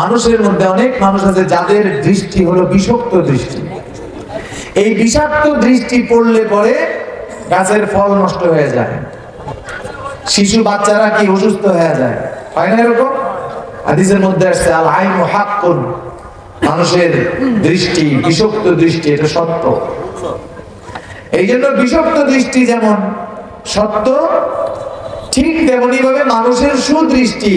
মানুষের মধ্যে অনেক মানুষ আছে যাদের দৃষ্টি হলো বিষাক্ত দৃষ্টি। এই বিষাক্ত দৃষ্টি পড়লে পরে গাছের ফল নষ্ট হয়ে যায়। শিশু বাচ্চারা কি অসুস্থ হয়ে যায়? হয় না এরকম? হাদিসের মধ্যে আসছে আল আইন হাক্কুন। মানুষের দৃষ্টি, বিষাক্ত দৃষ্টি, এটা সত্য। এই জন্য বিষাক্ত দৃষ্টি যেমন সত্য, ঠিক তেমনি ভাবে মানুষের সুদৃষ্টি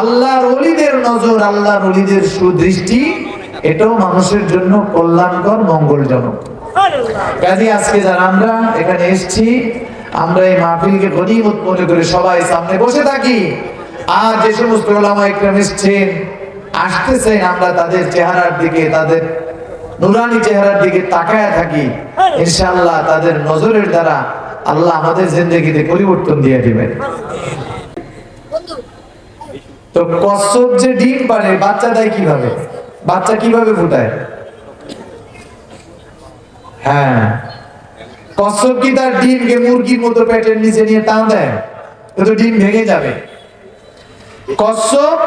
আল্লাহর অলিদের নজর, আল্লাহর অলিদের সুদৃষ্টি, এটাও মানুষের জন্য কল্যাণকর, মঙ্গলজনক। কাজে আজকে যারা আমরা এখানে এসেছি, আমরা এই মাহফিলকে গনিমত মনে করে সবাই সামনে বসে থাকি। আর যে সমস্ত ওলামা একরাম এসছেন, আসতেছেন, আমরা তাদের চেহারার দিকে, তাদের নুরানি চেহারার দিকে তাকায় থাকি। ইনশাআল্লাহ তাদের নজরের দ্বারা আল্লাহ আমাদের জিন্দগিতে পরিবর্তন দিয়ে দিবেন। তো কচ্ছপ যে ডিম পারে বাচ্চা দেয় কীভাবে? বাচ্চা কীভাবে ফুটায়? হ্যাঁ। কচ্ছপ কি তার ডিমকে মুরগির মতো পেটের নিচে নিয়ে টান দেয়? তো ডিম ভেঙে যাবে। কচ্ছপ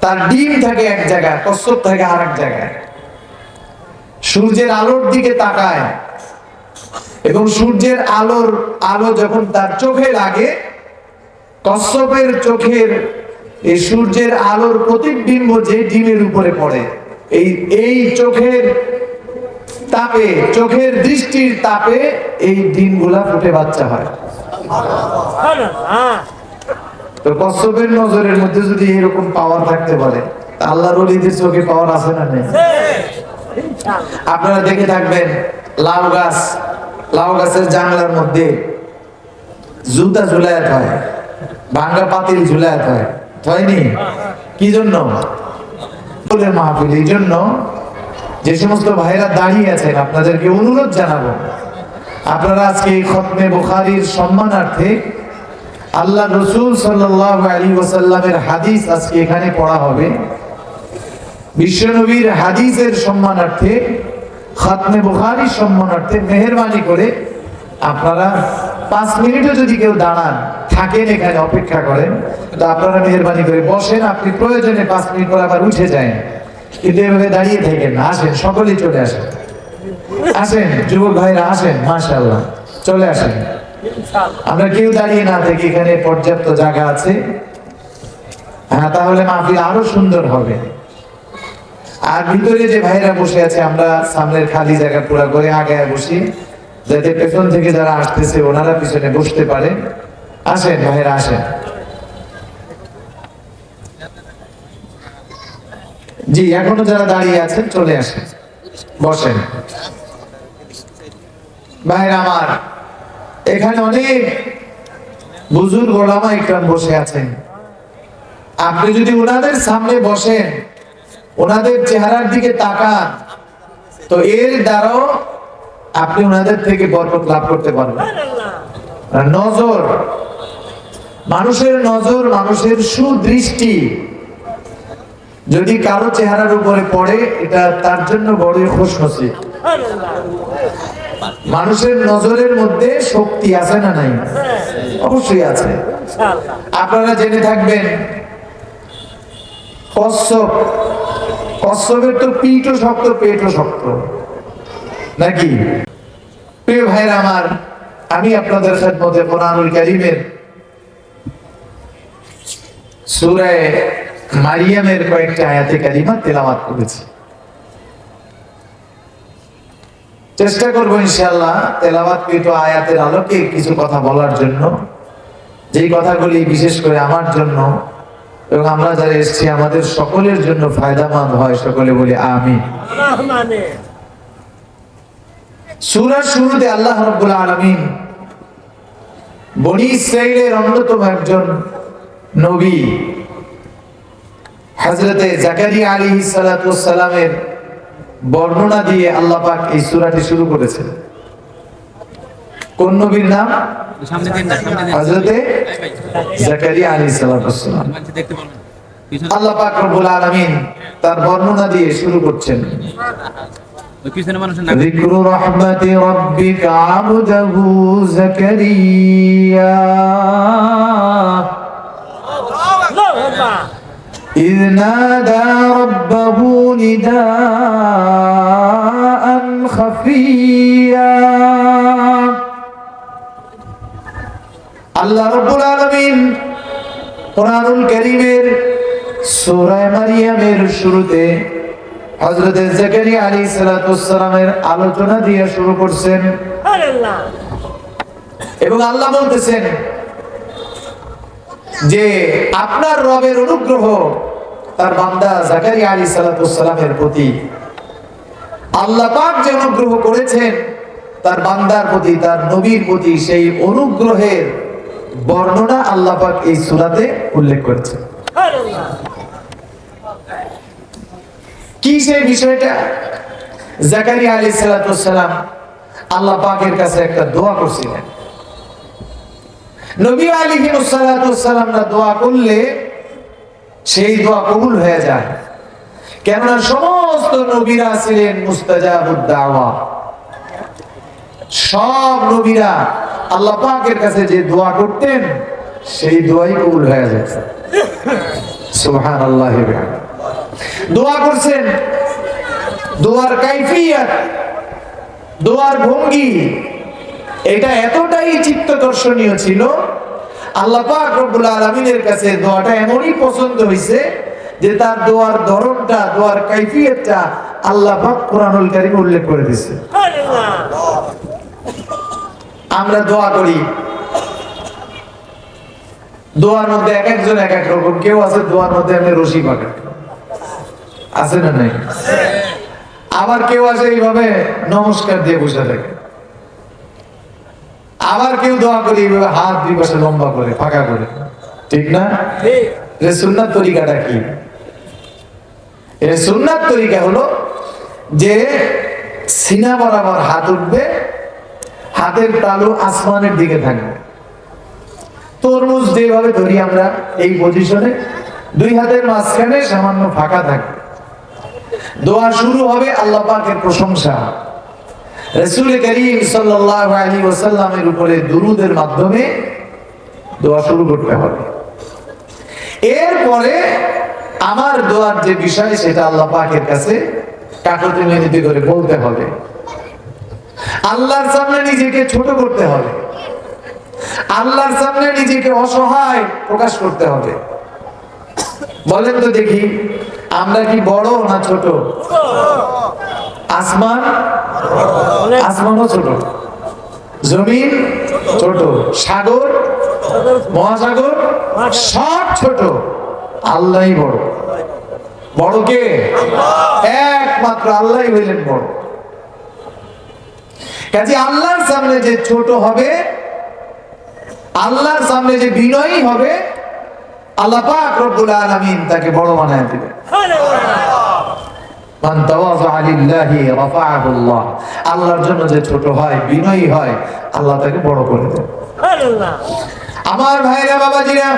তার ডিম থাকে এক জায়গায় কচ্ছপ থাকে আর এক জায়গায়। সূর্যের আলোর দিকে তাকায় এবং সূর্যের আলোর আলো যখন তার চোখে লাগে কশ্যপের চোখের এই সূর্যের আলোর প্রতিবিম্ব যে ডিমের উপরে পড়ে, এই এই চোখের তাপে, চোখের দৃষ্টির তাপে এই ডিমগুলা ফুটে বাচ্চা হয়। তো কশ্যপের নজরের মধ্যে যদি এরকম পাওয়ার থাকতে পারে আল্লাহর অলিদের চোখে পাওয়ার আছে না নেই? আপনারা দেখে থাকবেন, লাউ গাছ, লাউ গাছের জানলার মধ্যে জুতা ঝুলায়াত হয় ভাঙ্গা পাতিল ঝুলায়াত হয় হয়নি? কি জন্য? মাহফিল, এই জন্য যে সমস্ত ভাইরা দাঁড়িয়ে আছেন, আপনাদেরকে অনুরোধ জানাব। আপনারা আজকে এই খতমে বুখারির সম্মানার্থে আল্লাহ রসুল সাল্লাহ আলী ওসাল্লামের হাদিস আজকে এখানে পড়া হবে। বিশ্বনবীর হাদিসের সম্মানার্থে, খাতমে বুখারির সম্মানার্থে মেহরবানি করে আপনারা পাঁচ মিনিটও যদি কেউ দাঁড়ান, থাকেন এখানে, অপেক্ষা করেন তো আপনারা মেহরবানি করে বসেন, আপনি প্রয়োজনে পাঁচ মিনিট পর আবার উঠে যায় কিন্তু এভাবে দাঁড়িয়ে থাকেন না, আসেন, সকলেই চলে আসেন। আসেন, যুবক ভাইরা, আসেন মাশাল্লাহ চলে আসেন। আমরা কেউ দাঁড়িয়ে না থেকে এখানে পর্যাপ্ত জায়গা আছে? হ্যাঁ তাহলে মাহফিল আরও সুন্দর হবে। আর ভিতরে যে ভাইরা বসে আছে, আমরা সামনের খালি জায়গা পুরা করে আগে বসি। যাতে পেছন থেকে যারা আসতেছে, ওনারা পিছনে বসতে পারে। আসেন ভাইরা আসেন। জি, এখনও যারা দাঁড়িয়ে আছেন, চলে আসেন। বসেন। ভাইরা আমার, এখানে অনেক বুজুর্গ ওলামা ইকরাম বসে আছেন। আপনি যদি ওনাদের সামনে বসেন, ওনাদের চেহারার দিকে তাকান, তো এর দ্বারাও আপনি ওনাদের থেকে বরকত লাভ করতে পারবেন। নজর, মানুষের নজর, মানুষের সুদৃষ্টি যদি কারও চেহারার উপরে পড়ে, এটা তার জন্য বড়ই খুশ নসিব মানুষের নজরের মধ্যে শক্তি আছে না নাই? অবশ্যই আছে। আপনারা জেনে থাকবেন কশ্যপ কশ্যপের তো পিঠও শক্ত, পেটও শক্ত। নাকি? প্রিয় ভাইরা আমার, আমি আপনাদের খেদমতে কোরআনুল কারিমের সূরায়ে মারিয়ামের কয়েকটি আয়াতে কারিমা তেলাওয়াত করেছি। চেষ্টা করব ইনশাআল্লাহ তেলাওয়াতকৃত আয়াতের আলোকে কিছু কথা বলার জন্য। যেই কথাগুলি বিশেষ করে আমার জন্য এবং আমরা যারা এসেছি, আমাদের সকলের জন্য ফায়দামন্দ হয়, সকলে বলি আমি সূরার শুরুতে আল্লাহ রাব্বুল আলামিন বনি অন্যতম একজন নবী জাকারিয়া আলাইহিস সালাতু সালামের বর্ণনা দিয়ে আল্লাহ পাক এই সূরাটি শুরু করেছেন। কোন নবীর নাম? জাকারিয়া আলাইহিস সালাতু সালাম মাঝে দেখতে পারবেন পিছনে আল্লাহ পাক রব্বুল আলামিন তার বর্ণনা দিয়ে শুরু করছেন। ওই পিছনে মানুষের নাম ذكر رحمة ربك عبده زكريا إذ نادى ربه نداء خفيا আল্লাহ রব্বুল আলামিন কোরআনুল কারীমের সূরা মারিয়ামের শুরুতে হযরত জাকারিয়া আলাইহিস সালাতু সালামের আলোচনা দিয়ে শুরু করছেন। এবং আল্লাহ বলতেছেন যে আপনার রবের অনুগ্রহ তার বান্দা জাকারিয়া আলী সালামের প্রতি। আল্লাহ পাক যে অনুগ্রহ করেছেন তার বান্দার প্রতি তার নবীর প্রতি সেই অনুগ্রহের বর্ণনা আল্লাহ পাক এই সূরাতে উল্লেখ করেছেন। কি সেই বিষয়টা জাকারিয়া আলী সালাম আল্লাহ পাকের কাছে একটা দোয়া করছিলেন। নবী আলী সালামরা দোয়া করলে সেই দোয়া কবুল হয়ে যায়। কেননা সমস্ত নবীরা ছিলেন মুস্তাজাবুদ্দাওয়া সব নবীরা আল্লাহ পাকের কাছে যে দোয়া করতেন, সেই দোয়াই কবুল হয়ে যায়। সুবহান আল্লাহ দোয়া করছেন। দোয়ার কাইফিয়াত, দোয়ার ভঙ্গি, এটা এতটাই চিত্ত দর্শনীয় ছিল। আল্লাহ কাছে উল্লেখ করে আমরা দোয়া করি। দোয়ার মধ্যে এক একজন এক এক কেউ আছে আমি রশি পাকা আছে না নাই? আবার কেউ আছে এইভাবে নমস্কার দিয়ে বসে থাকে। আবার কেউ দোয়া করে এইভাবে হাত দুই পাশে লম্বা করে, ফাঁকা করে। ঠিক না? এটা সুন্নাত তরিকাটা কি? এটা সুন্নাত তরিকা হলো যে সিনা বরাবর হাত উঠবে, হাতের তালু আসমানের দিকে থাকবে। তরমুজ যেভাবে ধরি আমরা এই পজিশনে দুই হাতের মাঝখানে সামান্য ফাঁকা থাকবে। দোয়া শুরু হবে আল্লাহ পাকের প্রশংসা। রসুল করিম সাল্লাল্লাহু আলাইহি ওয়াসাল্লামের উপরে দুরুদের মাধ্যমে দোয়া শুরু করতে হবে। এরপরে আমার দোয়ার যে বিষয় সেটা আল্লাহ পাকের কাছে কাকতি মিনতি করে বলতে হবে। আল্লাহর সামনে নিজেকে ছোট করতে হবে। আল্লাহর সামনে নিজেকে অসহায় প্রকাশ করতে হবে। বলেন তো দেখি, আমরা কি বড় না ছোট? আসমান, আসমানও ছোট। জমিন, ছোট। সাগর, মহাসাগর, সব ছোট। আল্লাহই বড়। বড় কে? একমাত্র আল্লাহই হইলেন বড়। কাজে আল্লাহর সামনে যে ছোট হবে, আল্লাহর সামনে যে বিনয়ী হবে আল্লাহ তাকে বড় বানায় আল্লাহর জন্য যে ছোট হয়, বিনয়ী হয়, আল্লাহ তাকে বড় করে দেন। আমার ভাইরা, বাবাজিরা,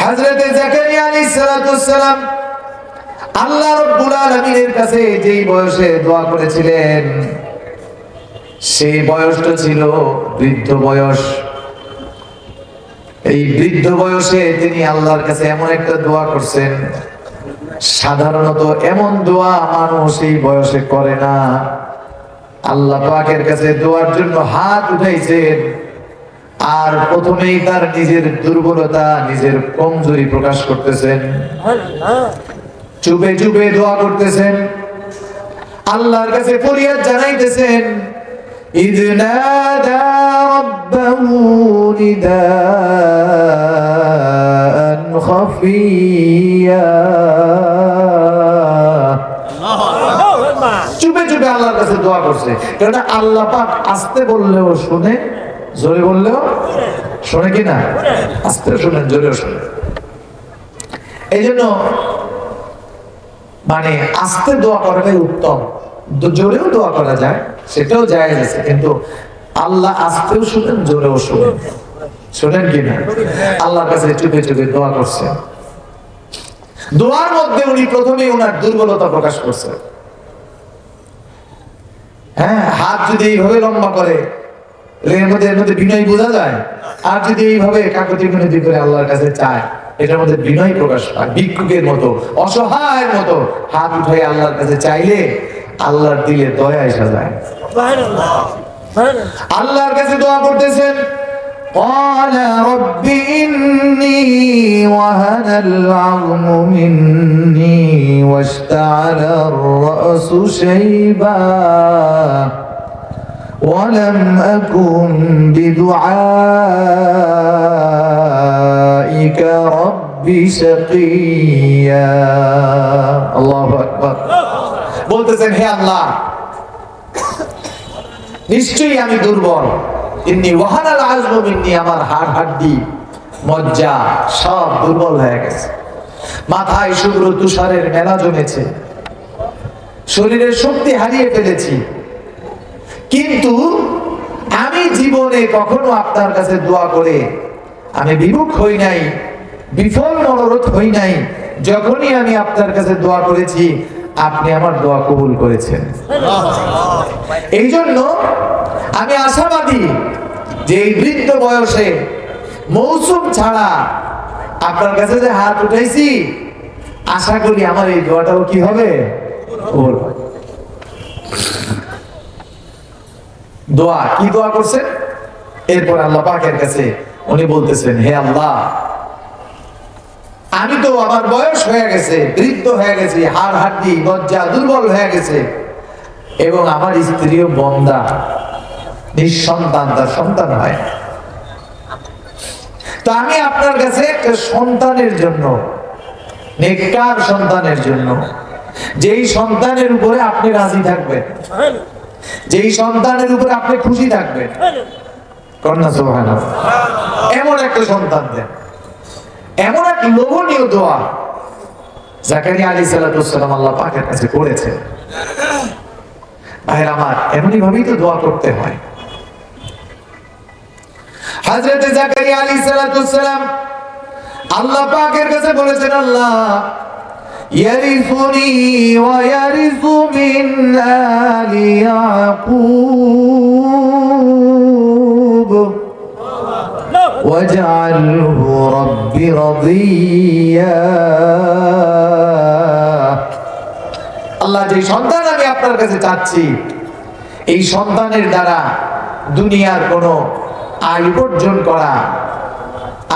হযরতে সালাতু আল্লাহ রাব্বুল কাছে যেই বয়সে দোয়া করেছিলেন, সেই বয়সটা ছিল বৃদ্ধ বয়স। এই বৃদ্ধ বয়সে তিনি আল্লাহর কাছে এমন একটা দোয়া করছেন, সাধারণত এমন দোয়া মানুষ এই বয়সে করে না। আল্লাহ পাকের কাছে দোয়ার জন্য হাত উঠাইছেন, আর প্রথমেই তার নিজের দুর্বলতা, নিজের কমজোরি প্রকাশ করতেছেন। চুপে চুপে দোয়া করতেছেন, আল্লাহর কাছে ফরিয়াদ জানাইতেছেন إذ نادى ربه نداء خفيا চুপে চুপে আল্লাহর কাছে দোয়া করছে কেননা আল্লাহ পাক আসতে বললেও শুনে জোরে বললেও শোনে কি না আস্তে শুনেন জোরেও শুনে এই জন্য মানে আস্তে দোয়া করাটাই উত্তম দ- জোরেও দোয়া করা যায়, সেটাও জায়েজ আছে, কিন্তু আল্লাহ আস্তেও শুনেন, জোরেও শুনেন। শোনেন কি না? আল্লাহর কাছে চুপে চুপে দোয়া করছে। দোয়ার মধ্যে উনি প্রথমে ওনার দুর্বলতা প্রকাশ করছে। হ্যাঁ হাত যদি এইভাবে লম্বা করে, এর মধ্যে এর মধ্যে বিনয় বোঝা যায়। আর যদি এইভাবে কাকতি মিনতি করে আল্লাহর কাছে চায়, এটার মধ্যে বিনয় প্রকাশ পায় ভিক্ষুকের মতো, অসহায়ের মতো। হাত উঠে আল্লাহর কাছে চাইলে আল্লাহর দিলে দয়া এসে যায় আল্লাহর কাছে দোয়া করতেছেন قال رب إني وهن العظم مني واشتعل الرأس شيبا ولم أكن بدعائك رب شقيا الله أكبر বলতেছেন, হে আল্লাহ, নিশ্চয়ই আমি দুর্বল। ইন্নি ওয়াহানাল আজমু মিন্নি, আমার হাড় হাড্ডি, মজ্জা সব দুর্বল হয়ে গেছে। মাথায় শুভ্র তুষারের মেলা জমেছে। শরীরের শক্তি হারিয়ে ফেলেছি। কিন্তু আমি জীবনে কখনো আপনার কাছে দোয়া করে আমি বিমুখ হই নাই, বিফল মনোরথ হই নাই। যখনই আমি আপনার কাছে দোয়া করেছি আপনি আমার দোয়া কবুল করেছেন। এই জন্য আমি আশাবাদী যে এই বৃদ্ধ বয়সে মৌসুম ছাড়া আপনার কাছে যে হাত উঠাইছি আশা করি আমার এই দোয়াটাও কি হবে। দোয়া কি দোয়া করছেন? এরপর আল্লাহ পাকের কাছে উনি বলতেছেন, হে আল্লাহ আমি তো আমার বয়স হয়ে গেছে, বৃদ্ধ হয়ে গেছে হাড় হাড্ডি লজ্জা, দুর্বল হয়ে গেছে এবং আমার স্ত্রীও বন্দা, নিঃসন্তান, তার সন্তান হয়। তো আমি আপনার কাছে একটা সন্তানের জন্য, নেককার সন্তানের জন্য, যেই সন্তানের উপরে আপনি রাজি থাকবেন, যেই সন্তানের উপরে আপনি খুশি থাকবেন, কন্যা সোহান এমন একটা সন্তান দেন এমন এক লোভনীয় দোয়া জাকারিয়া আলী সাল্লাম আল্লাহ পাকের কাছে করেছেন। ভাইয়ের আমার এমনি ভাবেই তো দোয়া করতে হয়। হাজরত জাকারিয়া আলী সালাম আল্লাহ পাকের কাছে বলেছেন, আল্লাহ, ইয়ারিফুনি ওয়া ইয়ারিফু মিন আলি ইয়াকুব। واجعله رب رضيا আল্লাহ যে সন্তান আমি আপনার কাছে চাচ্ছি এই সন্তানের দ্বারা দুনিয়ার কোনো আয় উপার্জন করা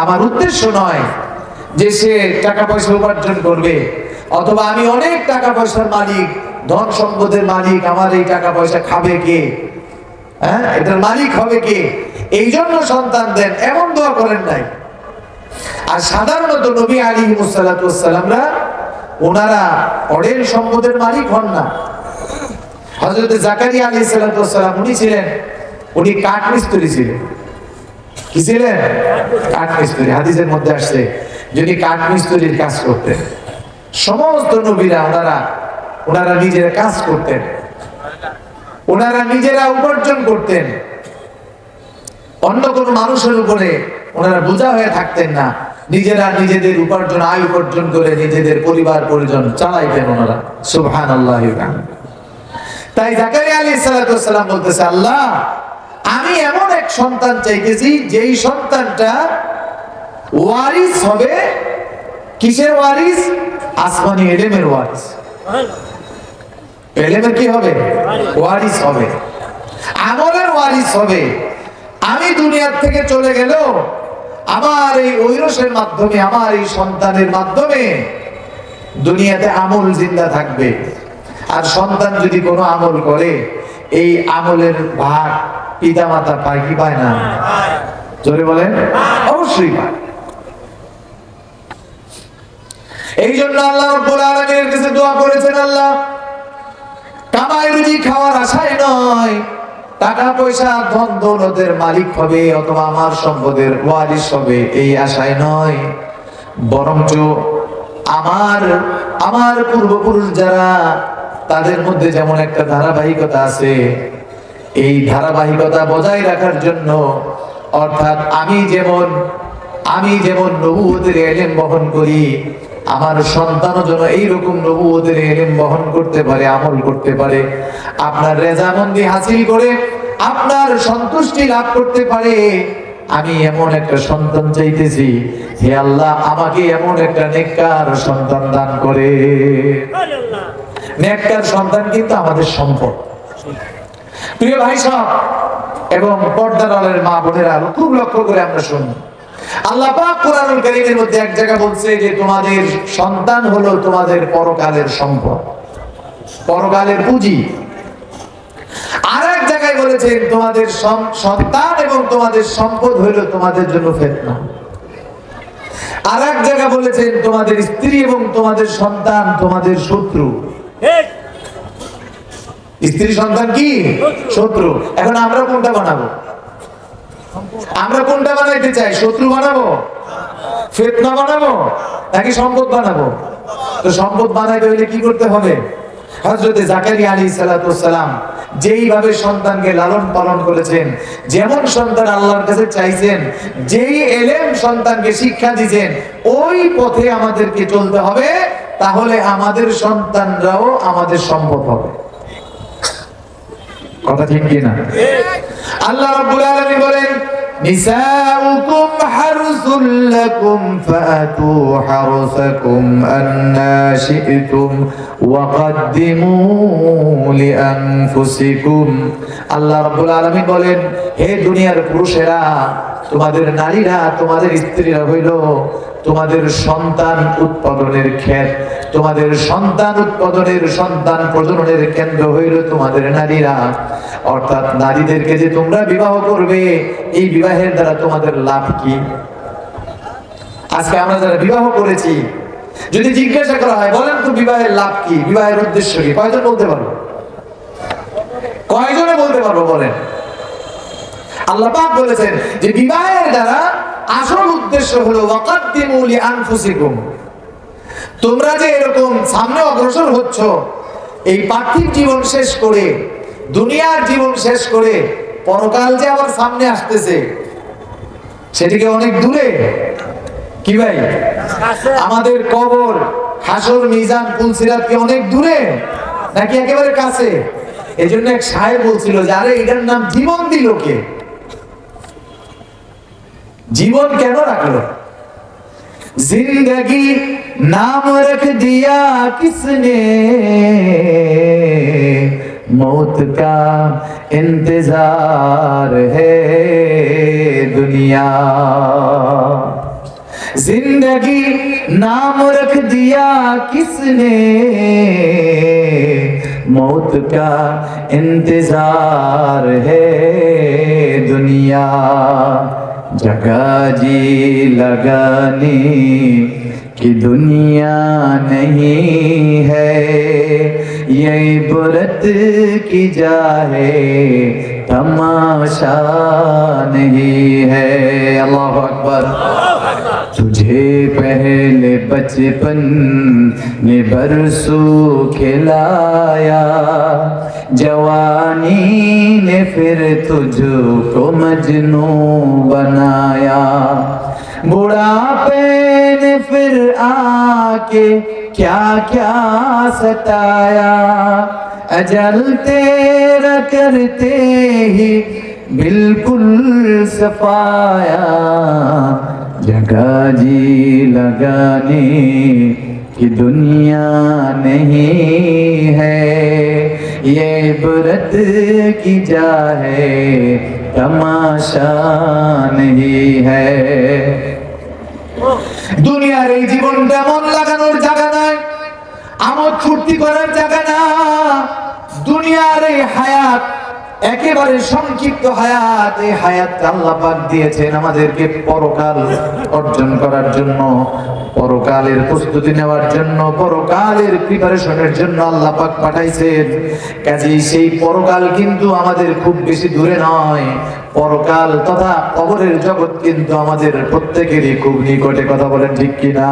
আমার উদ্দেশ্য নয় যে সে টাকা পয়সা উপার্জন করবে অথবা আমি অনেক টাকা পয়সার মালিক ধন সম্পদের মালিক আমার এই টাকা পয়সা খাবে কে হ্যাঁ এটার মালিক হবে কে এই জন্য সন্তান দেন, এমন দোয়া করেন নাই। আর সাধারণত নবী আলী মুসাল্লামরা ওনারা অডেল সম্পদের মালিক হন না। হজরত জাকারিয়া আলী সাল্লাম উনি ছিলেন, উনি কাঠ মিস্ত্রি ছিলেন। কি ছিলেন? কাঠ মিস্ত্রি হাদিসের মধ্যে আসছে যদি কাঠ মিস্ত্রির কাজ করতেন। সমস্ত নবীরা ওনারা ওনারা নিজেরা কাজ করতেন। ওনারা নিজেরা উপার্জন করতেন। অন্য কোনো মানুষের উপরে ওনারা বোঝা হয়ে থাকতেন না। নিজেরা নিজেদের উপার্জন, আয় উপার্জন করে নিজেদের পরিবার, পরিজন চালাইতেন ওনারা। সুবহান আল্লাহ তাই জাকারিয়া আলী সালাম বলতেছে, আল্লাহ, আমি এমন এক সন্তান চাইতেছি, যেই সন্তানটা ওয়ারিস হবে। কিসের ওয়ারিস? আসমানি এলেমের ওয়ারিস। এলেমের কি হবে? ওয়ারিস হবে। আমলের ওয়ারিস হবে। আমি দুনিয়ার থেকে চলে গেল আমার এই ঐরসের মাধ্যমে, আমার এই সন্তানের মাধ্যমে দুনিয়াতে আমল জিন্দা থাকবে। আর সন্তান যদি কোনো আমল করে, এই আমলের ভাগ পিতা মাতা পায় কি পায় না? জোরে বলেন, অবশ্যই পায়। এই জন্য আল্লাহ রব্বুল কাছে দোয়া করেছেন আল্লাহ, কামাই রুজি খাওয়ার আশায় নয় টাকা পয়সা ধন দৌলতের মালিক হবে অথবা আমার সম্পদের ওয়ারিস হবে, এই আশায় নয়। বরঞ্চ আমার আমার পূর্বপুরুষ যারা, তাদের মধ্যে যেমন একটা ধারাবাহিকতা আছে, এই ধারাবাহিকতা বজায় রাখার জন্য, অর্থাৎ আমি যেমন আমি যেমন নবুয়তের এলেম বহন করি আমার সন্তানও যেন এইরকম নবুয়তের এলেম বহন করতে পারে, আমল করতে পারে, আপনার রেজামন্দি হাসিল করে, আপনার সন্তুষ্টি লাভ করতে পারে, আমি এমন একটা সন্তান চাইতেছি, হে আল্লাহ, আমাকে এমন একটা নেককার সন্তান দান করে। নেককার সন্তান কিন্তু আমাদের সম্পদ। প্রিয় ভাই সব এবং পর্দার আলের মা বোনেরা, খুব লক্ষ্য করে আমরা শুনি আল্লাহ পাক কোরআনুল কারীমের মধ্যে এক জায়গা বলছে যে তোমাদের সন্তান হলো তোমাদের পরকালের সম্পদ পরকালের পুঁজি। আর এক জায়গায় বলেছেন তোমাদের সন্তান এবং তোমাদের সম্পদ হইল তোমাদের জন্য ফেতনা। আর এক জায়গা বলেছেন তোমাদের স্ত্রী এবং তোমাদের সন্তান তোমাদের শত্রু। স্ত্রী সন্তান কি? শত্রু। এখন আমরা কোনটা বানাবো? আমরা কোনটা বানাইতে চাই? শত্রু বানাবো? ফেতনা বানাবো? নাকি সম্পদ বানাবো? তো সম্পদ বানাইতে হইলে কি করতে হবে? হজরতে জাকারিয়া আলী যেইভাবে সন্তানকে লালন পালন করেছেন, যেমন সন্তান আল্লাহর কাছে চাইছেন, যেই এলেম সন্তানকে শিক্ষা দিয়েছেন, ওই পথে আমাদেরকে চলতে হবে, তাহলে আমাদের সন্তানরাও আমাদের সম্পদ হবে। কথা ঠিক কিনা? আল্লাহ বলেন হারসুল লাকুম ফাতু হারসাকুম আন্না শি'তুম ওয়া কদ্দিমু লিআনফুসিকুম আল্লাহ রাব্বুল আলামিন বলেন, হে দুনিয়ার পুরুষেরা তোমাদের নারীরা, তোমাদের স্ত্রীরা হইল তোমাদের সন্তান উৎপাদনের ক্ষেত তোমাদের সন্তান উৎপাদনের, সন্তান প্রজননের কেন্দ্র হইল তোমাদের নারীরা। অর্থাৎ নারীদেরকে যে তোমরা বিবাহ করবে, এই বিবাহের দ্বারা তোমাদের লাভ কি? আজকে আমরা যারা বিবাহ করেছি, যদি জিজ্ঞাসা করা হয়, বলেন তো বিবাহের লাভ কি? বিবাহের উদ্দেশ্য কি? কয়জন বলতে পারব? কয়জনে বলতে পারব, বলেন? আল্লাহ পাক বলেছেন যে বিবাহের দ্বারা আসল উদ্দেশ্য হলো তোমরা যে এরকম সামনে অগ্রসর হচ্ছ এই পার্থিব জীবন শেষ করে দুনিয়ার জীবন শেষ করে পরকাল যে আবার সামনে আসতেছে সেটিকে অনেক দূরে। কি ভাই? আমাদের কবর হাসর মিজান পুলসিরাত কি অনেক দূরে? নাকি একেবারে কাছে? এই জন্য এক সাহেব বলছিল যে আরে এটার নাম জীবন দিল কে? জীবন কেন রাখলো? زندگی نام رکھ دیا کس نے موت کا انتظار ہے دنیا زندگی نام رکھ دیا کس نے موت کا انتظار ہے دنیا جگہ جی لگانے کی دنیا نہیں ہے۔ یہ عبرت کی جائے تماشا نہیں ہے۔ اللہ اکبر۔ تجھے پہلے بچپن نے برسوں کھلایا، جوانی نے پھر تجھ کو مجنوں بنایا۔ بڑھاپے نے پھر آ کے کیا کیا ستایا؟ اجل تیرا کرتے ہی بالکل سفایا جگہ جی لگانے کی دنیا نہیں ہے۔ یہ عبرت کی جا ہے، تماشا نہیں ہے۔ دنیا এই জীবন তেমন লাগানোর জায়গা ফুর্তি করার জায়গা না। দুনিয়ার এই হায়াত, একেবারে সংক্ষিপ্ত হায়াত, এই হায়াত আল্লাহ পাক দিয়েছেন আমাদেরকে পরকাল অর্জন করার জন্য, পরকালের প্রস্তুতি নেওয়ার জন্য, পরকালের প্রিপারেশনের জন্য আল্লাহ পাক পাঠাইছেন। কাজেই সেই পরকাল কিন্তু আমাদের খুব বেশি দূরে নয়। পরকাল তথা কবরের জগৎ কিন্তু আমাদের প্রত্যেকেরই খুব নিকটে, কথা বলেন ঠিক কিনা?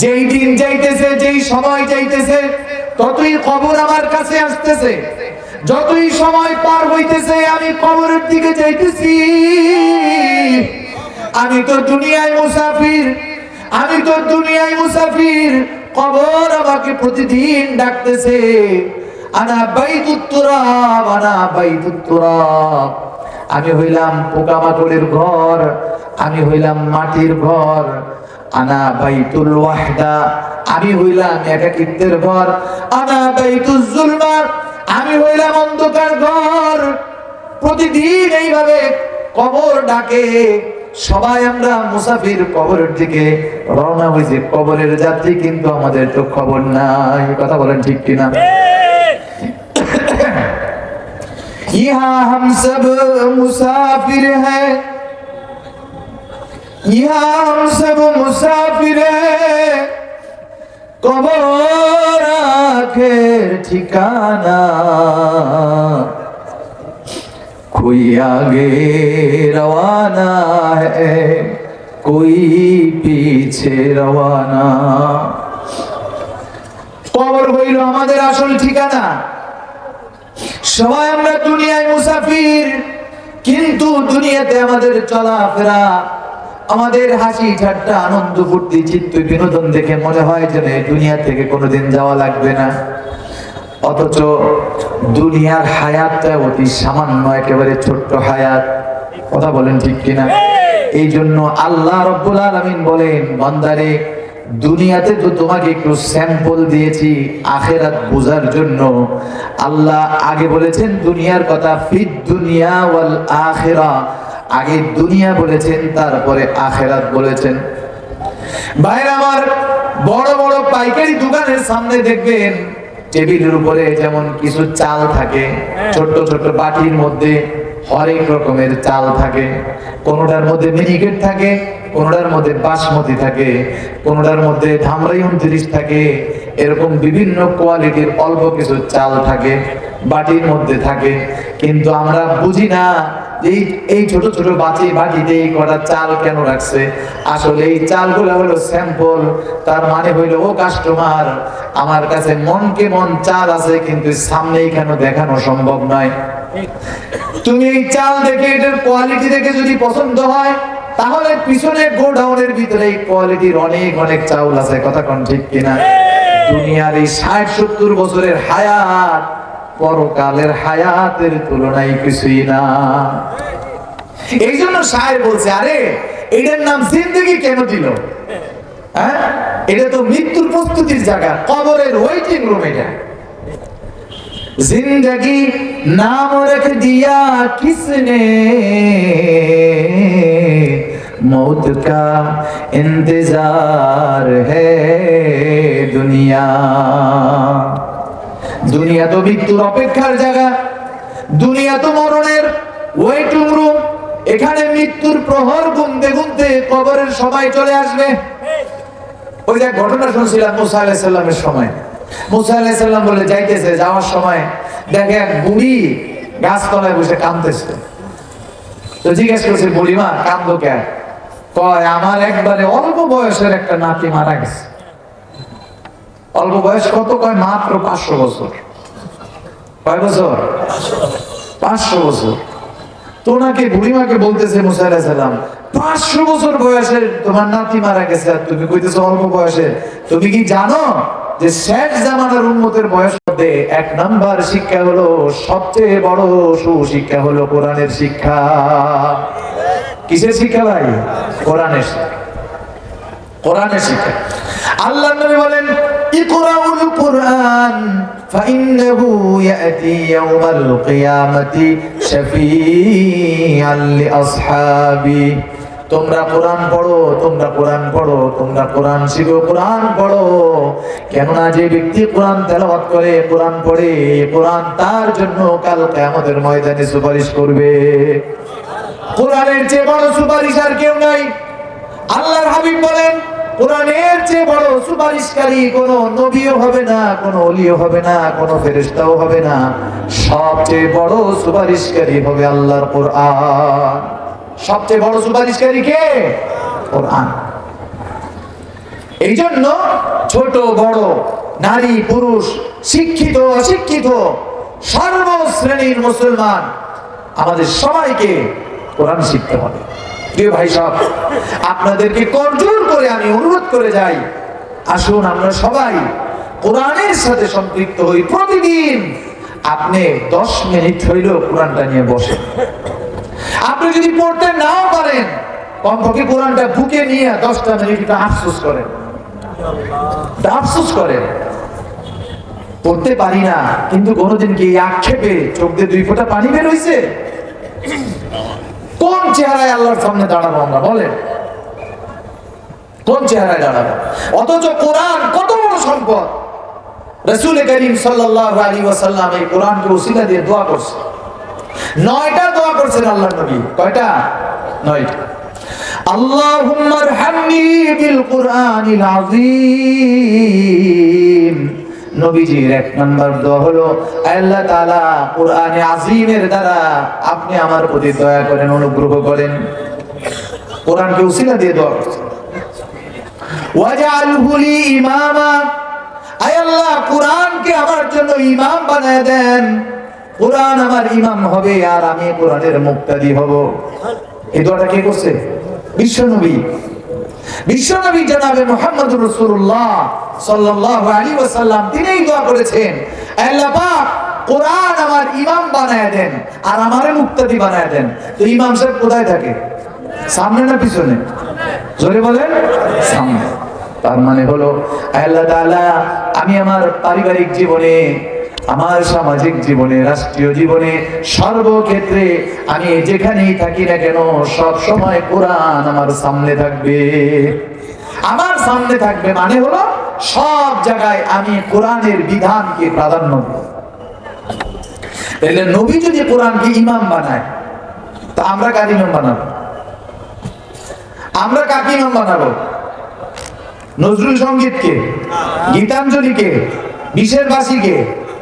যেই দিন যাইতেছে, যেই সময় যাইতেছে, ততই কবর আমার কাছে আসতেছে। যতই সময় পার হইতেছে, আমি কবরের দিকে যাইতেছি। আমি তো দুনিয়ায় মুসাফির, আমি তো দুনিয়ায় মুসাফির কবর আমাকে প্রতিদিন ডাকতেছে। আনা বাইতুত তুরাব, আনা বাইতুত তুরাব। আমি হইলাম পোকামাকড়ের ঘর, আমি হইলাম মাটির ঘর আনা বাইতুল ওয়াহদা। আমি হইলাম একাকিত্বের ঘর। আনা বাইতুল জুলমার আমি হইলাম অন্ধকার ঘর। প্রতিদিন এইভাবে কবর ডাকে। সবাই আমরা মুসাফির কবরের দিকে রওনা হয়েছে। কবরের যাত্রী কিন্তু আমাদের তো খবর নাই। কথা বলেন ঠিক কিনা? ইহা হাম সব মুসাফির হ্যাঁ यहाँ हम सब मुसाफिर हैं কবর আখের ঠিকানা कोई आगे रवाना है कोई पीछे रवाना কবর হইল আমাদের আসল ঠিকানা সবাই আমরা দুনিয়ায় মুসাফির কিন্তু দুনিয়াতে আমাদের চলাফেরা আমাদের হাসি ঠাট্টা, আনন্দ, ফুর্তি, চিত্ত, বিনোদন দেখে মনে হয় যেন দুনিয়া থেকে কোনোদিন যাওয়া লাগবে না। অথচ দুনিয়ার হায়াতটা অতি সামান্য, একেবারে ছোট্ট হায়াত। কথা বলেন ঠিক কিনা? এই জন্য আল্লাহ রব্বুল আলামিন বলেন, বান্দারে, দুনিয়াতে তো তোমাকে একটু স্যাম্পল দিয়েছি, আখেরাত বোঝার জন্য। আল্লাহ আগে বলেছেন, দুনিয়ার কথা, ফিদ দুনিয়া ওয়াল আখেরা। আগে দুনিয়া বলেছেন, তারপরে আখেরাত বলেছেন। বাইরে আমার বড় বড় পাইকারি দোকানের সামনে দেখবেন, টেবিলের উপরে যেমন কিছু চাল থাকে, ছোট্ট ছোট্ট বাটির মধ্যে হরেক রকমের চাল থাকে, কোনোটার মধ্যে মিনিকেট থাকে, কোনোটার মধ্যে বাসমতি থাকে, কোনোটার মধ্যে ধামরাই উনত্রিশ থাকে, এরকম বিভিন্ন কোয়ালিটির অল্প কিছু চাল থাকে, বাটির মধ্যে থাকে। কিন্তু আমরা বুঝি না এই এই ছোট ছোট বাটি, বাটিতে এই কটা চাল কেন রাখছে? আসলে এই চালগুলো হলো স্যাম্পল, তার মানে হইল, ও কাস্টমার, আমার কাছে মনকে মন চাল আছে, কিন্তু সামনেই কেন দেখানো সম্ভব নয়? তুমি এই চাল দেখে এটার কোয়ালিটি দেখে যদি পছন্দ হয় তাহলে পিছনে গোডাউনের ভিতরে এই কোয়ালিটির অনেক অনেক চাউল আছে। কথা কোন ঠিক কিনা? দুনিয়ার এই ষাট সত্তর বছরের হায়াত পরকালের হায়াতের তুলনায় কিছুই না। এই জন্য সাহেব বলছে আরে এটার নাম জিন্দগি কেন দিল? হ্যাঁ? এটা তো মৃত্যুর প্রস্তুতির জায়গা কবরের ওয়েটিং রুম এটা। जिंदगी नाम रख दिया किसने मौत का इंतजार है दुनिया দুনিয়া তো মৃত্যুর অপেক্ষার জায়গা দুনিয়া তো মরণের ওয়েটিং রুম এখানে মৃত্যুর প্রহর গুনতে গুনতে কবরের সবাই চলে আসবে ওই যে এক ঘটনা শুনছিলাম মুসা আলাইসাল্লামের সময় বুড়ি গাছতলায় বসে কাঁদতেছে। তো জিজ্ঞেস করছে, বুড়িমা কান্দো কেন? কয়, আমার একবারে অল্প বয়সের একটা নাতি মারা গেছে। অল্প বয়স কত কয়? মাত্র পাঁচশো বছর। কয় বছর? পাঁচশো বছর। তো বুড়িমাকে বলতেছে মুসা পাঁচশো বছর বয়সের তোমার নাতি মারা গেছে তুমি কইতেছো অল্প বয়সে তুমি কি জানো যে শেষ জামানার উন্মতের বয়স মধ্যে এক নাম্বার শিক্ষা হলো সবচেয়ে বড় সুশিক্ষা হলো কোরআনের শিক্ষা কিসের শিক্ষা ভাই কোরআনের শিক্ষা কোরআনের শিক্ষা আল্লাহ নবী বলেন ইকরাউল কুরআন فإنه يأتي يوم القيامة شفيعا لأصحابه তোমরা কোরআন পড়ো, তোমরা কোরআন পড়ো, তোমরা কোরআন শিখো, কোরআন পড়ো। কেননা যে ব্যক্তি কোরআন তেলাওয়াত করে, কোরআন পড়ে, কোরআন তার জন্য কাল আমাদের ময়দানে সুপারিশ করবে। কোরআনের চেয়ে বড় সুপারিশ আর কেউ নাই। আল্লাহর হাবিব বলেন, কোরআনের চেয়ে বড় সুপারিশকারী কোন নবীও হবে না, কোন অলিও হবে না, কোন ফেরেশতাও হবে না। সবচেয়ে বড় সুপারিশকারী হবে আল্লাহর কোরআন। সবচেয়ে বড় সুপারিশকারী কে? কোরআন। এই জন্য ছোট, বড়, নারী, পুরুষ, শিক্ষিত, অশিক্ষিত, সর্বশ্রেণীর মুসলমান, আমাদের সবাইকে কোরআন শিখতে হবে। প্রিয় ভাই সব আপনাদেরকে করজোর করে আমি অনুরোধ করে যাই। আসুন, আমরা সবাই কোরআনের সাথে সম্পৃক্ত হই। প্রতিদিন আপনি দশ মিনিট হইলেও কোরআনটা নিয়ে বসেন। আপনি যদি পড়তে নাও পারেন কমপক্ষে কোরআনটা বুকে নিয়ে দশটা মিনিট একটু আফসোস করেন। আফসোস করেন। পড়তে পারি না কিন্তু কোনোদিন কি আক্ষেপে চোখ দিয়ে দুই ফোঁটা পানি বের কোন চেহারায় আল্লাহর সামনে দাঁড়াবো আমরা বলেন? কোন চেহারায় দাঁড়াবো? অথচ কোরআন কত বড় সম্পদ। রসুল করিম সাল্লাল্লাহু আলাইহি ওয়াসাল্লাম এই কোরআনকে ওসিলা দিয়ে দোয়া করছে। নয়টা দোয়া করছেন আল্লাহ নবী। কয়টা? নয়টা বিল কুরআনিল আযীম। নবীজির এক নম্বর দোয়া হলো আল্লাহ তাআলা দ্বারা আপনি আমার প্রতি দয়া করেন, অনুগ্রহ করেন। কোরআনকে উসিলা দিয়ে দোয়া করছেন ওয়াজআলহু লি ইমামা। আয় আল্লাহ, কোরআনকে আমার জন্য ইমাম বানায় দেন। কোরআন আমার ইমাম হবে আর আমি কোরআনের মুক্তাদি হব। এই দোয়াটা কে করছে? বিশ্বনবী। বিশ্বনবী জনাবে মোহাম্মদ রসুল্লাহ সাল্লাল্লাহু আলাইহি ওয়াসাল্লাম, তিনিই দোয়া করেছেন, আল্লাহ পাক কোরআন আমার ইমাম বানায় দেন আর আমারে মুক্তাদি বানায় দেন। তো ইমাম সাহেব কোথায় থাকে? সামনে না পিছনে? জোরে বলেন, সামনে। তার মানে হলো, আল্লাহ তাআলা, আমি আমার পারিবারিক জীবনে আমার সামাজিক জীবনে, রাষ্ট্রীয় জীবনে, সর্বক্ষেত্রে আমি যেখানেই থাকি না কেন, সব সময় কোরআন আমার সামনে থাকবে। আমার সামনে থাকবে মানে হলো, সব জায়গায় আমি কোরআনের বিধানকে প্রাধান্য তাহলে নবী যদি কোরআনকে ইমাম বানায়, তা আমরা কার ইমাম বানাবো? আমরা কাকে ইমাম বানাবো? নজরুল সঙ্গীতকে, গীতাঞ্জলিকে বিশের বাসীকে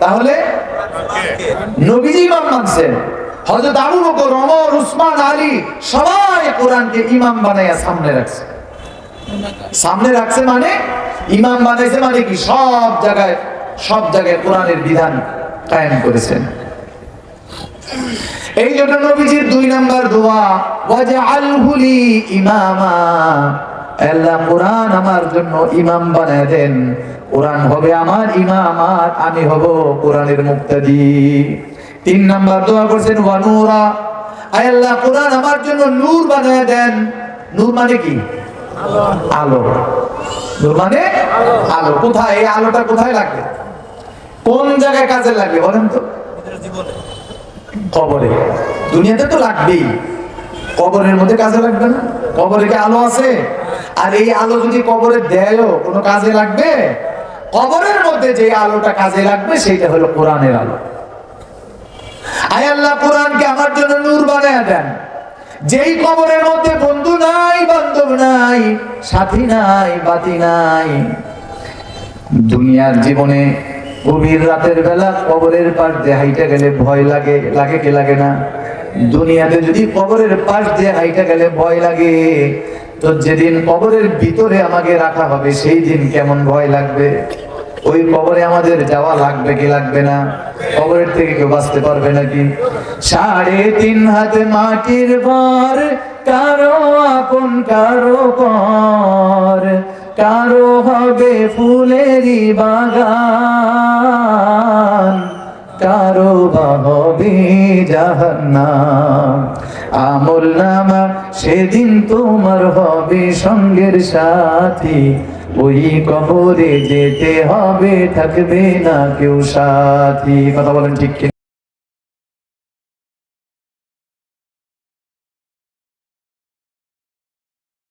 তাহলে নবীজি ইমাম মানছেন। হযরত আবু বকর ওমর উসমান আলী সবাই কোরআনকে ইমাম বানাইয়া সামনে রাখছে। সামনে রাখছে মানে ইমাম বানাইছে মানে কি? সব জায়গায় সব জায়গায় কোরআনের বিধান কায়েম করেছেন। এই জন্য নবীজির দুই নাম্বার দোয়া ওয়াজআলহু লি ইমামা। আল্লাহ কোরআন আমার জন্য ইমাম বানায় দেন। কোরআন হবে আমার ইমাম আর আমি হব কোরআনের মুক্তাদি। তিন নাম্বার দোয়া করছেন, ওয়া নূরা। আয় আল্লাহ, কোরআন আমার জন্য নূর বানায় দেন। নূর মানে কি? আলো। নূর মানে আলো। কোথায়? এই আলোটা কোথায় লাগবে? কোন জায়গায় কাজে লাগবে বলেন তো? কবরে। দুনিয়াতে তো লাগবেই। কবরের মধ্যে কাজে লাগবে না? কবরে কি আলো আছে? আর এই আলো যদি কবরে দেয়ও, কোনো কাজে লাগবে? কবরের মধ্যে যে আলোটা কাজে লাগবে, সেইটা হলো কোরআনের আলো। আয় আল্লাহ, কোরআনকে আমার জন্য নূর বানায় দেন। যেই কবরের মধ্যে বন্ধু নাই, বান্ধব নাই, সাথী নাই, বাতি নাই, দুনিয়ার জীবনে গভীর রাতের বেলা কবরের পাশ দিয়ে হাইটা গেলে ভয় লাগে লাগে কি লাগে না? দুনিয়াতে যদি কবরের পাশ দিয়ে হাইটা গেলে ভয় লাগে, তো যেদিন কবরের ভিতরে আমাকে রাখা হবে, সেই দিন কেমন ভয় লাগবে? ওই কবরে আমাদের যাওয়া লাগবে কি লাগবে না? কবরের থেকে কেউ বাঁচতে পারবে নাকি? সাড়ে তিন হাতে মাটির ভর, কারও আপন, কারও পর, কারও হবে ফুলেরই বাগান। কারও বাহবে আমল নামা সেদিন তোমার হবে সঙ্গের সাথী। ওই কবরে যেতে হবে, থাকবে না কেউ সাথী। কথা বলেন ঠিক?